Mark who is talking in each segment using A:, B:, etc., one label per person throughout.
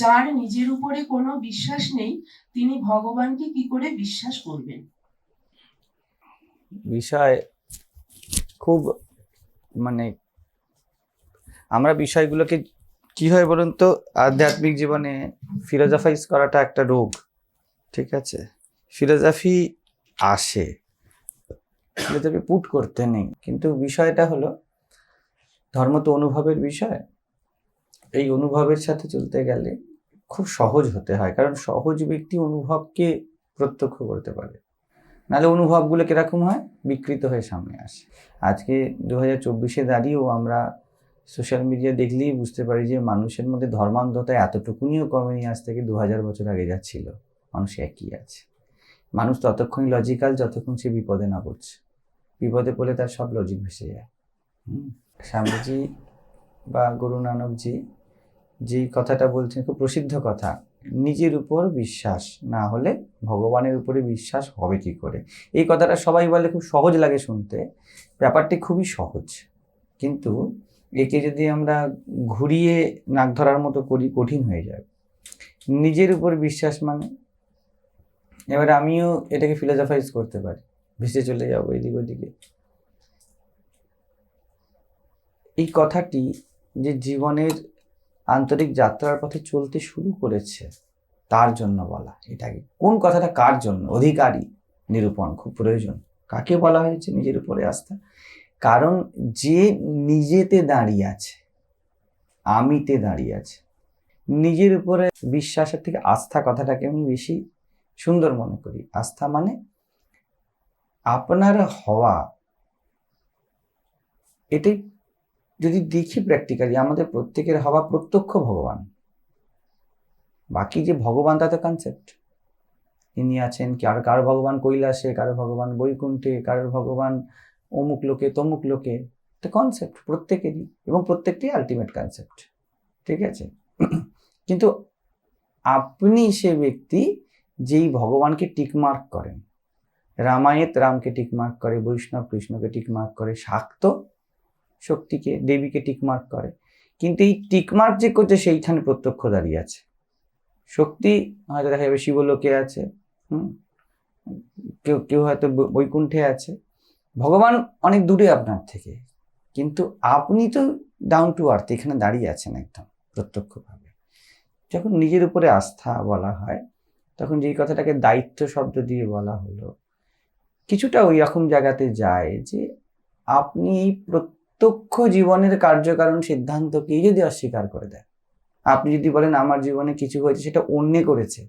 A: যার নিজের উপরে কোনো বিশ্বাস নেই, তিনি ভগবানকে কি করে বিশ্বাস করবেন?
B: বিষয় খুব মানে আমরা বিষয়গুলোকে কি হয় বলুন তো? আধ্যাত্মিক জীবনে ফিলোজফাইজ করাটা একটা রোগ, ঠিক আছে? ফিলোজফি আসে, ফিলোজফি পুট করতে নেই, কিন্তু বিষয়টা হলো ধর্ম তো অনুভবের বিষয়, এই অনুভবের সাথে চলতে গেলে খুব সহজ হতে হয়, কারণ সহজ ব্যক্তি অনুভবকে প্রত্যক্ষ করতে পারে। নাহলে অনুভবগুলো কীরকম হয়? বিকৃত হয়ে সামনে আসে। আজকে দু হাজার চব্বিশে দাঁড়িয়েও আমরা সোশ্যাল মিডিয়া দেখলেই বুঝতে পারি যে মানুষের মধ্যে ধর্মান্ধতা এতটুকুনিও কমেনি আজ থেকে দু হাজার বছর আগে যা ছিল। মানুষ একই আছে। মানুষ ততক্ষণই লজিক্যাল যতক্ষণ সে বিপদে না পড়ছে। বিপদে পড়লে তার সব লজিক ভেসে যায়। স্বামীজি বা গুরু নানকজি যেই কথাটা বলছেন, খুব প্রসিদ্ধ কথা। নিজের উপর বিশ্বাস না হলে ভগবানের উপরে বিশ্বাস হবে কি করে? এই কথাটা সবাই বলে, খুব সহজ লাগে শুনতে। ব্যাপারটি খুবই সহজ। কিন্তু একে যদি আমরা ঘুরিয়ে নাক ধরার মতো করি, কঠিন হয়ে যাবে নিজের উপর বিশ্বাস মানে? এবার আমিও এটাকে ফিলোজফাইজ করতে পারি। ভেসে চলে যাব এদিক ওদিকে। এই কথাটি যে জীবনের আন্তরিক যাত্রার পথে চলতে শুরু করেছে। তার জন্য বলা। এটাকে কোন কথাটা কার জন্য? অধিকারী, নিরূপণ, খুব প্রয়োজন। কাকে বলা হয়েছে? নিজের উপরে আস্থা। কারণ যে নিজেতে দাঁড়িয়ে আছে, আমিতে দাঁড়িয়ে আছে, নিজের উপরে বিশ্বাসের থেকে আস্থা কথাটাকে আমি বেশি সুন্দর মনে করি। আস্থা মানে আপনার হওয়া। এটাই যদি দেখি প্র্যাকটিক্যালি আমাদের প্রত্যেকের হওয়া প্রত্যক্ষ ভগবান। বাকি যে ভগবান তা তো কনসেপ্ট ইনি আছেন কার কার ভগবান কৈলাসে, কারও ভগবান বৈকুণ্ঠে কারোর ভগবান অমুক লোকে, তমুক লোকে, এটা কনসেপ্ট প্রত্যেকেরই, এবং প্রত্যেকটি আলটিমেট কনসেপ্ট ঠিক আছে? কিন্তু আপনি সে ব্যক্তি যেই ভগবানকে টিকমার্ক করেন রামায়ত রামকে টিকমার্ক করে, বৈষ্ণব কৃষ্ণকে টিকমার্ক করে, শাক্ত শক্তিকে, দেবীকে টিকমার্ক করে। কিন্তু এই টিকমার্ক যে করছে, সেইখানে প্রত্যক্ষ দাঁড়িয়ে আছে। শক্তি, হয়তো দেখা যাবে শিবলোকে আছে, হুম? কেউ কেউ হয়তো বৈকুণ্ঠে আছে। ভগবান অনেক দূরে আপনার থেকে। কিন্তু আপনি তো ডাউন টু আর্থ এখানে দাঁড়িয়ে আছেন একদম প্রত্যক্ষভাবে। যখন নিজের উপরে আস্থা বলা হয়, তখন যেই কথাটাকে দায়িত্ব শব্দ দিয়ে বলা হলো, কিছুটা ওই রকম জায়গাতে যায় যে আপনি এই প্রত্যক্ষ জীবনের কার্যকারণ সিদ্ধান্তকেই যদি অস্বীকার করে দেয়, আপনি যদি বলেন আমার জীবনে কিছু হয়েছে সেটা অন্যে করেছে,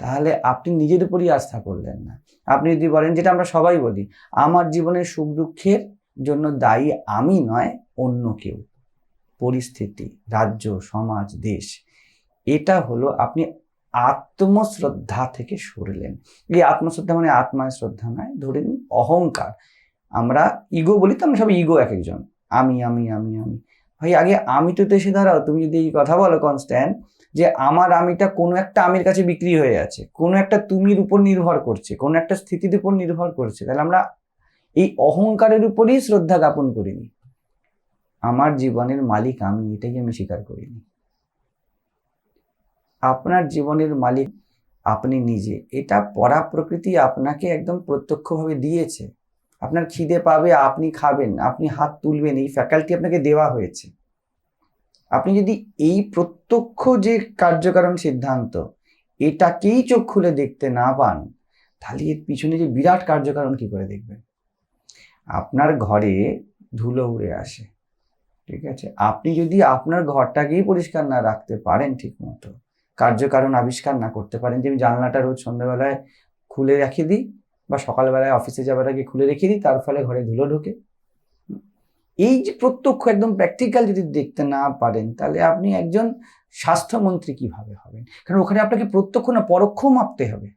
B: তাহলে আপনি নিজের উপরই আস্থা করলেন না। আপনি যদি বলেন যেটা আমরা সবাই বলি, আমার জীবনের সুখ দুঃখের জন্য দায়ী আমি নয় অন্য কেউ। পরিস্থিতি, রাজ্য, সমাজ, দেশ, এটা হলো আপনি আত্মশ্রদ্ধা থেকে সরলেন। এই আত্মশ্রদ্ধা মানে আত্মায় শ্রদ্ধা নয়, ধরে নিন অহংকার। ইগো বলি তো, আমরা সবাই ইগো এক একজন। আমি আমি আমি আমি। ভাই, আগে আমি তো এসে দাঁড়াও, তুমি যদি এই কথা বলো কনস্ট্যান্ট যে আমার আমিটা কোনো একটা আমির কাছে বিক্রি হয়ে আছে, কোনো একটা তুমির উপর নির্ভর করছে, কোনো একটা স্থিতির উপর নির্ভর করছে, তাহলে আমরা এই অহংকারের উপরেই শ্রদ্ধা জ্ঞাপন করিনি। আমার জীবনের মালিক আমি, এটাই আমি স্বীকার করিনি। আপনার জীবনের মালিক আপনি নিজে, এটা পরা প্রকৃতি আপনাকে একদম প্রত্যক্ষভাবে দিয়েছে। আপনার খিদে পাবে, আপনি খাবেন, আপনি হাত তুলবেন, এই ফ্যাকাল্টি আপনাকে দেওয়া হয়েছে। আপনি যদি এই প্রত্যক্ষ যে কার্যকারণ সিদ্ধান্ত, এটাকেই চোখ খুলে দেখতে না পান, তাহলে এর পিছনে যে বিরাট কার্যকারণ কি করে দেখবেন? আপনার ঘরে ধুলো উড়ে আসে, ঠিক আছে? আপনি যদি আপনার ঘরটাকেই পরিষ্কার না রাখতে পারেন ঠিক মতো কার্যকারণ আবিষ্কার না করতে পারেন, যে আমি জানলাটা রোজ সন্ধ্যাবেলায় খুলে রেখে দিই বা সকালবেলায় অফিসে যাবার আগে খুলে রেখে দিই, তার ফলে ঘরে ধুলো ঢোকে। এই যে প্রত্যক্ষ একদম প্র্যাকটিক্যাল যদি দেখতে না পারেন, তাহলে আপনি একজন স্বাস্থ্যমন্ত্রী কীভাবে হবেন? কারণ ওখানে আপনাকে প্রত্যক্ষ না পরোক্ষ মাপতে হবে।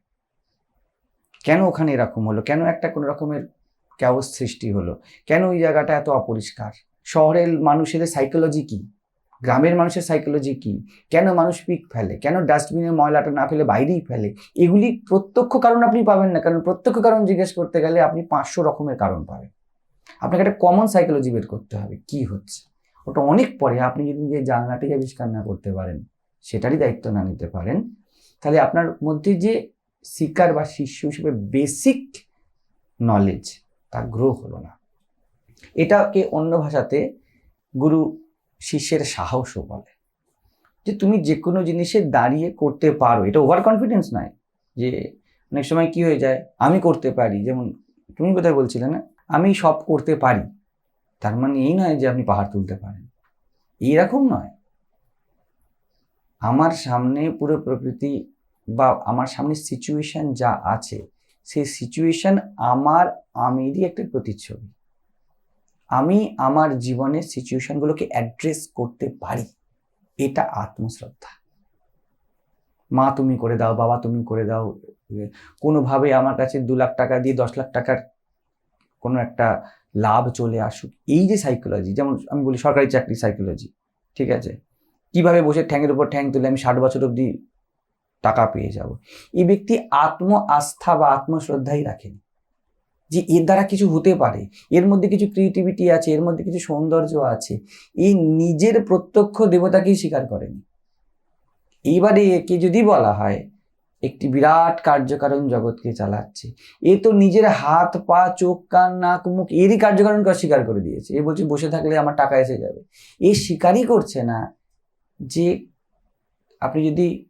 B: কেন ওখানে এরকম হলো? কেন একটা কোনো রকমের ক্যাওস সৃষ্টি হলো? কেন ওই জায়গাটা এত অপরিষ্কার? শহরের মানুষের সাইকোলজি কি? গ্রামের মানুষের সাইকোলজি কি? কেন মানুষ পিক ফেলে? কেন ডাস্টবিনের ময়লাটা না ফেলে বাইরেই ফেলে? এগুলি প্রত্যক্ষ কারণ আপনি পাবেন না, কারণ প্রত্যক্ষ কারণ জিজ্ঞেস করতে গেলে আপনি পাঁচশো রকমের কারণ পাবেন। আপনাকে একটা কমন সাইকোলজি বের করতে হবে, কি হচ্ছে? ওটা অনেক পরে আপনি যদি নিজের জানলাটাই আবিষ্কার না করতে পারেন, সেটারই দায়িত্ব না নিতে পারেন, তাহলে আপনার মধ্যে যে শিকার বা শিষ্য হিসেবে বেসিক নলেজ তা গ্রো হলো না। এটাকে অন্য ভাষাতে গুরু শিষ্যের সাহসও বলে। যে তুমি যে কোনো জিনিসে দাঁড়িয়ে করতে পারো, এটা ওভার কনফিডেন্স নয় যে অনেক সময় কি হয়ে যায়, আমি করতে পারি। যেমন তুমি কোথায় বলছিলে না? আমি সব করতে পারি। তার মানে এই নয় যে আপনি পাহাড় তুলতে পারেন। এইরকম নয়। আমার সামনে পুরো প্রকৃতি বা আমার সামনে সিচুয়েশন যা আছে, সেই সিচুয়েশন আমার আমিরই একটা প্রতিচ্ছবি। আমি আমার জীবনের সিচুয়েশনগুলোকে অ্যাড্রেস করতে পারি। এটা আত্মশ্রদ্ধা। মা, তুমি করে দাও, বাবা, তুমি করে দাও। কোনোভাবে আমার কাছে দু লাখ টাকা দিয়ে দশ লাখ টাকার কোনো একটা লাভ চলে আসুক। এই যে সাইকোলজি যেমন আমি বলি সরকারি চাকরি সাইকোলজি ঠিক আছে? কীভাবে বসে ঠ্যাংয়ের উপর ঠ্যাং তুলে আমি ষাট বছর অবধি টাকা পেয়ে যাব? এই ব্যক্তি আত্ম আস্থা বা আত্মশ্রদ্ধাই রাখেনি। যে এর দ্বারা কিছু হতে পারে, এর মধ্যে কিছু ক্রিয়েটিভিটি আছে, এর মধ্যে কিছু সৌন্দর্য আছে, এই নিজের প্রত্যক্ষ দেবতাকেই স্বীকার করেনি। এইবারে একে যদি বলা হয়, একটি বিরাট কার্যকারণ জগৎকে চালাচ্ছে, এ তো নিজের হাত, পা, চোখ, কান, নাক, মুখ, এরই কার্যকারণকে অস্বীকার করে দিয়েছে। এ বলছে, বসে থাকলে আমার টাকা এসে যাবে। এ স্বীকারই করছে না যে আপনি যদি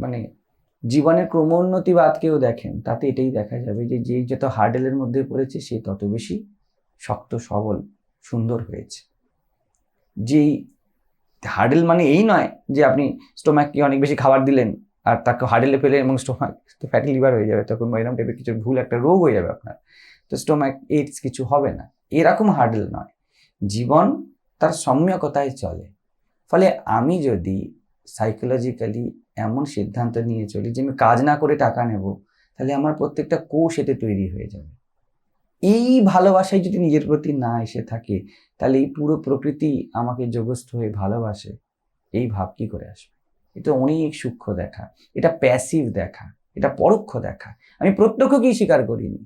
B: মানে জীবনের ক্রমোন্নতিবাদকেও দেখেন, তাতে এটাই দেখা যাবে যে যে যত হার্ডেলের মধ্যে পড়েছে, সে তত বেশি শক্ত, সবল, সুন্দর হয়েছে। যেই হার্ডেল মানে এই নয় যে, আপনি স্টোমাককে অনেক বেশি খাবার দিলেন আর তাকে হার্ডেলে ফেলে এবং স্টোমাক, তো ফ্যাটি লিভার হয়ে যাবে, তখন এরকম টাইপের কিছু ভুল একটা রোগ হয়ে যাবে আপনার। তো স্টোম্যাক এইডস কিছু হবে না। এরকম হার্ডেল নয়। জীবন তার সম্যকতায় চলে। ফলে আমি যদি সাইকোলজিক্যালি এমন সিদ্ধান্ত নিয়ে চলি যে আমি কাজ না করে টাকা নেব, তাহলে আমার প্রত্যেকটা কোষ এতে তৈরি হয়ে যাবে। এই ভালোবাসায় যদি নিজের প্রতি না এসে থাকে, তাহলে এই পুরো প্রকৃতি আমাকে যোগস্থ হয়ে ভালোবাসে, এই ভাব কি করে আসবে? এটা অনেক সূক্ষ্ম দেখা, এটা প্যাসিভ দেখা, এটা পরোক্ষ দেখা। আমি প্রত্যক্ষকেই স্বীকার করিনি।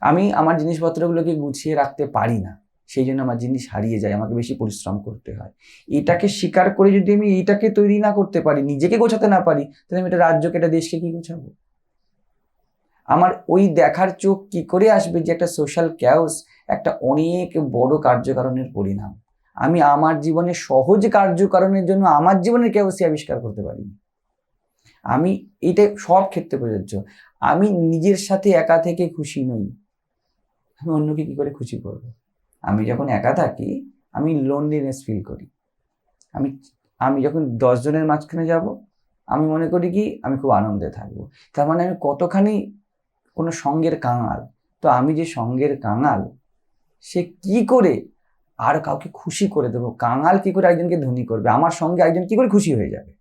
B: আমি আমার জিনিসপত্রগুলোকে গুছিয়ে রাখতে পারি না। সেই জন্য আমার জিনিস হারিয়ে যায়, আমাকে বেশি পরিশ্রম করতে হয়। এটাকে স্বীকার করে যদি আমি এইটাকে তৈরি না করতে পারি, নিজেকে গোছাতে না পারি, তাহলে আমি এটা রাজ্যকে, এটা দেশকে কি গোছাবো? আমার ওই দেখার চোখ কি করে আসবে যে একটা সোশ্যাল ক্যাওস একটা অনেক বড় কার্যকারণের পরিণাম? আমি আমার জীবনে সহজ কার্যকারণের জন্য আমার জীবনের ক্যাওসই আবিষ্কার করতে পারিনি। আমি এটা সব ক্ষেত্রে প্রযোজ্য। আমি নিজের সাথে একা থেকে খুশি নই। আমি অন্যকে কি করে খুশি করব? আমি যখন একা থাকি, আমি লোনলিনেস ফিল করি। আমি আমি যখন দশজনের মাঝখানে যাব, আমি মনে করি কি, আমি খুব আনন্দে থাকব। তার মানে আমি কতখানি কোনো সঙ্গের কাঙাল। তো আমি যে সঙ্গের কাঙাল, সে কি করে আর কাউকে খুশি করে দেবো? কাঙাল কি করে একজনকে ধনী করবে? আমার সঙ্গে একজন কি করে খুশি হয়ে যাবে?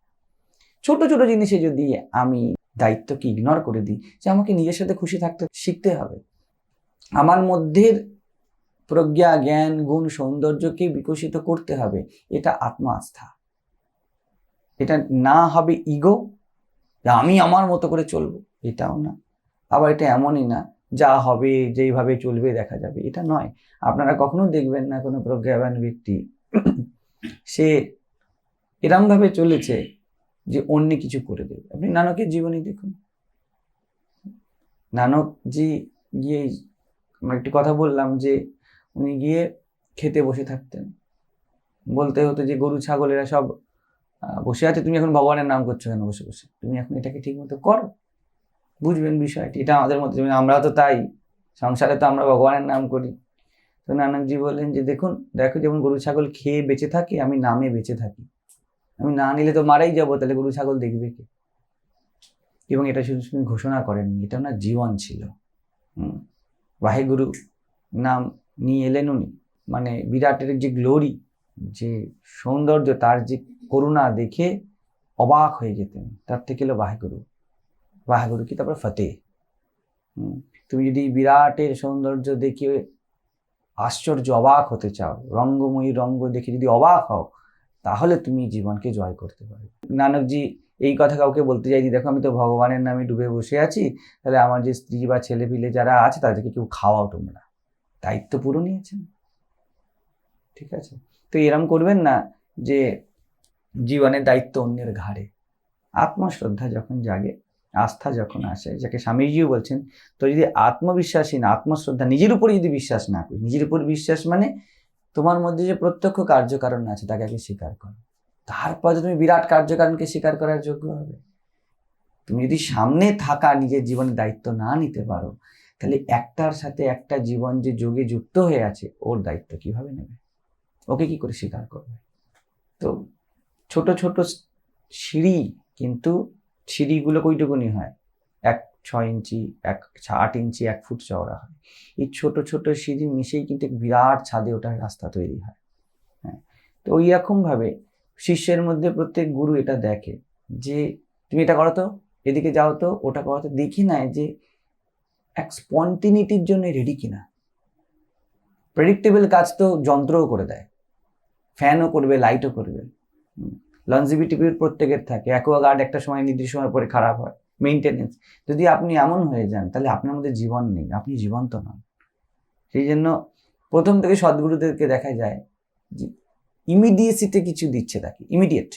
B: ছোট ছোট জিনিসে যদি আমি দায়িত্বকে ইগনোর করে দিই, যে আমাকে নিজের সাথে খুশি থাকতে শিখতে হবে। আমার মধ্যের প্রজ্ঞা, জ্ঞান, গুণ, সৌন্দর্যকে বিকশিত করতে হবে। এটা আত্ম আস্থা এটা না হবে ইগো আমি আমার মতো করে চলবো। এটাও না। আবার এটা এমনই না, যা হবে, যেইভাবে চলবে দেখা যাবে। এটা নয়। আপনারা কখনো দেখবেন না কোনো প্রজ্ঞাবান ব্যক্তি, সে এরমভাবে চলেছে যে অন্য কিছু করে দেবে। আপনি নানকের জীবনী দেখুন। নানকজি গিয়ে আমরা একটি কথা বললাম যে উনি গিয়ে খেতে বসে থাকতেন। বলতে হতো যে, গরু ছাগলেরা সব বসে আছে। তুমি এখন ভগবানের নাম করছ কেন? বসে বসে। তুমি এখন এটাকে ঠিক মতো করো। বুঝবেন বিষয়টি। এটা আমাদের মধ্যে আমরা তো তাই। সংসারে তো আমরা ভগবানের নাম করি। তো নানকজি বললেন যে, দেখুন, দেখো যেমন গরু, ছাগল খেয়ে বেঁচে থাকে, আমি নামে বেঁচে থাকি। আমি না নিলে তো মারাই যাব। তাহলে গরু, ছাগল দেখবে কে? এবং এটা শুধু শুধু ঘোষণা করেননি। এটা ওনার জীবন ছিল। হুম। বাহেগুরু নাম নিয়ে এলেন উনি। মানে বিরাটের যে গ্লোরি যে সৌন্দর্য, তার যে করুণা দেখে অবাক হয়ে যেতেন। তার থেকে এলো বাহেগুরু। বাহেগুরু কি? তারপরে ফতে তুমি যদি বিরাটের সৌন্দর্য দেখে আশ্চর্য, অবাক হতে চাও, রঙ্গময়ী রঙ্গ দেখে যদি অবাক হও, তাহলে তুমি জীবনকে জয় করতে পারবে। নানকজি, এই কথা কাউকে বলতে চাইছি দেখো, আমি তো ভগবানের নামে ডুবে বসে আছি। তাহলে আমার যে স্ত্রী বা ছেলে পিলে যারা আছে, তাদেরকে কেউ খাওয়াও তোমরা। দায়িত্ব পুরো নিয়েছেন। ঠিক আছে? তো এরম করবেন না যে জীবনের দায়িত্ব অন্যের ঘাড়ে। আত্মশ্রদ্ধা যখন জাগে, আস্থা যখন আসে, যাকে স্বামীজিও বলছেন তো যদি আত্মবিশ্বাসী না, আত্মশ্রদ্ধা নিজের উপরে যদি বিশ্বাস না করি নিজের উপর বিশ্বাস মানে তোমার মধ্যে যে প্রত্যক্ষ কার্যকারণ আছে, তাকে আগে স্বীকার করো। তারপর তুমি বিরাট কার্যকারণকে স্বীকার করার যোগ্য হবে। তুমি যদি সামনে থাকা নিজের জীবনের দায়িত্ব না নিতে পারো তাহলে একটার সাথে একটা জীবন যে যোগে যুক্ত হয়ে আছে, ওর দায়িত্ব কীভাবে নেবে? ওকে কি করে স্বীকার করবে? তো ছোট ছোট সিঁড়ি কিন্তু সিঁড়িগুলো কইটুকুনি হয়। এক ছয় ইঞ্চি, এক আট ইঞ্চি, এক ফুট চওড়া হয়। এই ছোট ছোট সিঁড়ি মিশেই কিন্তু বিরাট ছাদে ওঠার রাস্তা তৈরি হয়। হ্যাঁ তো ওই রকমভাবে শিষ্যের মধ্যে প্রত্যেক গুরু এটা দেখে যে, তুমি এটা করো তো, এদিকে যাও তো। ওটা করো তো দেখি নাই যে এক স্পন্টিনিটির জন্য রেডি কিনা? প্রেডিক্টেবল কাজ তো যন্ত্রও করে দেয়। ফ্যানও করবে লাইটও করবে। লঞ্জিভিটিভির প্রত্যেকের থাকে। অ্যাকোয়াগার্ড একটা সময় নির্দিষ্ট সময় পরে খারাপ হয়। মেনটেনেন্স যদি আপনি এমন হয়ে যান, তাহলে আপনার মধ্যে জীবন নেই। আপনি জীবন্ত নন। সেই জন্য প্রথম থেকে সদ্গুরুদেরকে দেখা যায় যে ইমিডিয়েসিতে কিছু দিচ্ছে তাকে। ইমিডিয়েট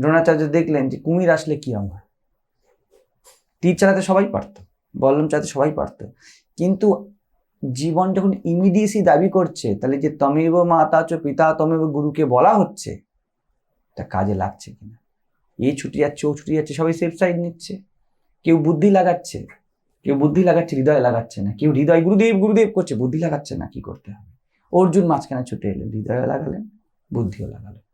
B: দ্রোণাচার্য দেখলেন যে কুমির আসলে কি হয় তীর চালাতে সবাই পারতো, বল্লম চালাতে সবাই পারতো। কিন্তু জীবন যখন ইমিডিয়েসি দাবি করছে, তাহলে যে তমেব মাতা চ পিতা তমেব গুরুকে বলা হচ্ছে, তা কাজে লাগছে কিনা এই ছুটি যাচ্ছে, ও ছুটি যাচ্ছে, সবাই সেফ সাইড নিচ্ছে। কেউ বুদ্ধি লাগাচ্ছে, কেউ বুদ্ধি লাগাচ্ছে, হৃদয় লাগাচ্ছে না। কেউ হৃদয় গুরুদেব গুরুদেব করছে, বুদ্ধি লাগাচ্ছে না, কি করতে হবে? অর্জুন মাঝখানে ছুটে এলেন, হৃদয় লাগালেন, বুদ্ধিও লাগালেন।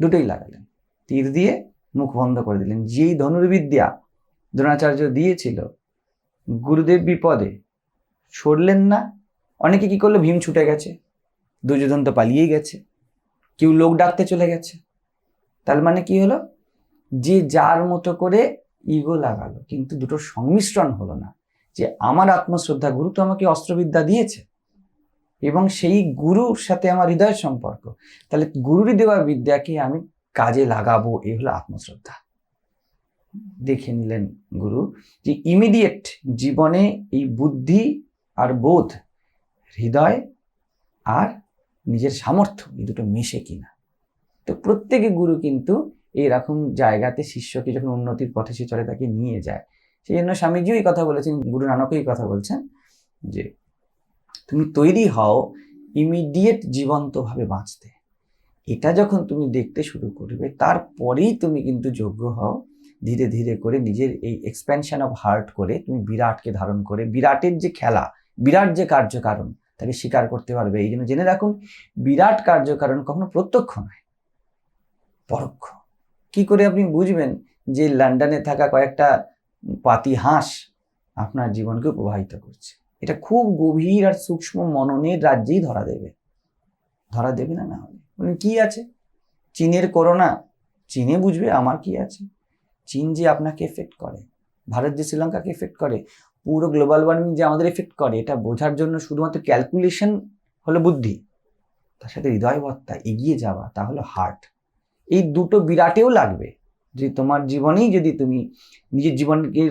B: দুটোই লাগালেন। তীর দিয়ে মুখ বন্ধ করে দিলেন। যেই ধনুর্বিদ্যা দ্রোণাচার্য দিয়েছিল, গুরুদেব বিপদে সরলেন না। অনেকে কি করল? ভীম ছুটে গেছে, দুর্যোধন তো পালিয়েই গেছে, কেউ লোক ডাকতে চলে গেছে। তার মানে কি হলো? যে যার মতো করে ইগো লাগালো, কিন্তু দুটো সংমিশ্রণ হলো না। যে আমার আত্মশ্রদ্ধা, গুরু তো আমাকে অস্ত্রবিদ্যা দিয়েছে, এবং সেই গুরুর সাথে আমার হৃদয়ের সম্পর্ক। তাহলে গুরুরই দেওয়া বিদ্যাকে আমি কাজে লাগাবো এই হলো আত্মশ্রদ্ধা। দেখে নিলেন গুরু, যে ইমিডিয়েট জীবনে এই বুদ্ধি আর বোধ, হৃদয় আর নিজের সামর্থ্য এই দুটো মিশে কিনা। তো প্রত্যেকে গুরু কিন্তু এইরকম জায়গাতে শিষ্যকে যখন উন্নতির পথে সে চলে তাকে নিয়ে যায় সেই জন্য স্বামীজিও এই কথা বলেছেন, গুরু নানকও এই কথা বলছেন যে, তুমি তৈরি হও ইমিডিয়েট জীবন্তভাবে বাঁচতে। এটা যখন তুমি দেখতে শুরু করবে, তারপরেই তুমি কিন্তু যোগ্য হও ধীরে ধীরে করে নিজের এই এক্সপ্যানশন অফ হার্ট করে তুমি বিরাটকে ধারণ করে বিরাটের যে খেলা বিরাট যে কার্যকারণ তাকে স্বীকার করতে পারবে। এই জন্য জেনে রাখুন বিরাট কার্যকারণ কখনো প্রত্যক্ষ নয় পরোক্ষ। কি করে আপনি বুঝবেন যে লন্ডনে থাকা কয়েকটা পাতি হাঁস আপনার জীবনকে প্রভাবিত করছে? এটা খুব গভীর আর সূক্ষ্ম মননের রাজ্যেই ধরা দেবে। ধরা দেবে না না হলে। বললেন, কি আছে? চীনের করোনা চীনে বুঝবে আমার কি আছে? চীন যে আপনাকে এফেক্ট করে, ভারত যে শ্রীলঙ্কাকে এফেক্ট করে, পুরো গ্লোবাল ওয়ার্মিং যে আমাদের এফেক্ট করে, এটা বোঝার জন্য শুধুমাত্র ক্যালকুলেশন হলো বুদ্ধি। তার সাথে হৃদয়বত্তা এগিয়ে যাওয়া, তা হলো হার্ট এই দুটো বিরাটেও লাগবে। যে তোমার জীবনেই যদি তুমি নিজের জীবনকে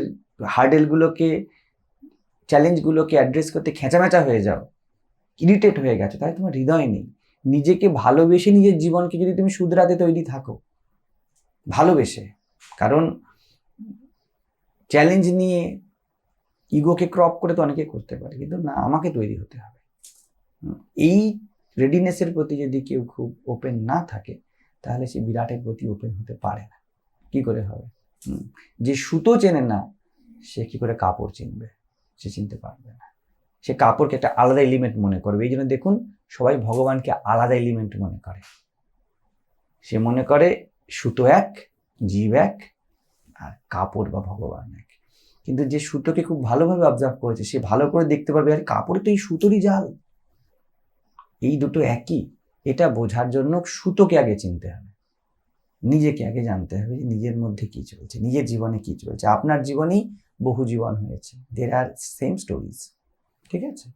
B: হার্ডেলগুলোকে চ্যালেঞ্জগুলোকে অ্যাড্রেস করতে খেঁচামেচা হয়ে যাও ইরিটেট হয়ে গেছো তাই তোমার হৃদয় নেই। নিজেকে ভালোবেসে নিজের জীবনকে যদি তুমি শুধরাতে তৈরি থাকো, ভালোবেসে কারণ চ্যালেঞ্জ নিয়ে ইগোকে ক্রপ করে তো অনেকে করতে পারে, কিন্তু না, আমাকে তৈরি হতে হবে। এই রেডিনেসের প্রতি যদি কেউ খুব ওপেন না থাকে, তাহলে সে বিরাটের প্রতি ওপেন হতে পারে না। কি করে হবে? যে সুতো চেনে না, সে কি করে কাপড় চিনবে? সে চিনতে পারবে না। সে কাপড়কে একটা আলাদা এলিমেন্ট মনে করবে। এই জন্য দেখুন, সবাই ভগবানকে আলাদা এলিমেন্ট মনে করে। সে মনে করে সুতো এক জীব এক আর কাপড় বা ভগবান এক। কিন্তু যে সুতোকে খুব ভালোভাবে অবজার্ভ করেছে, সে ভালো করে দেখতে পারবে, আর কাপড়ে তো এই সুতোরই জাল। এই দুটো একই। এটা বোঝার জন্য সুতোকে আগে চিনতে হবে। নিজেকে আগে জানতে হবে যে নিজের মধ্যে কি চলছে, নিজের জীবনে কি চলছে। আপনার জীবনেই বহু জীবন হয়েছে। দের আর সেম স্টোরিজ ঠিক আছে?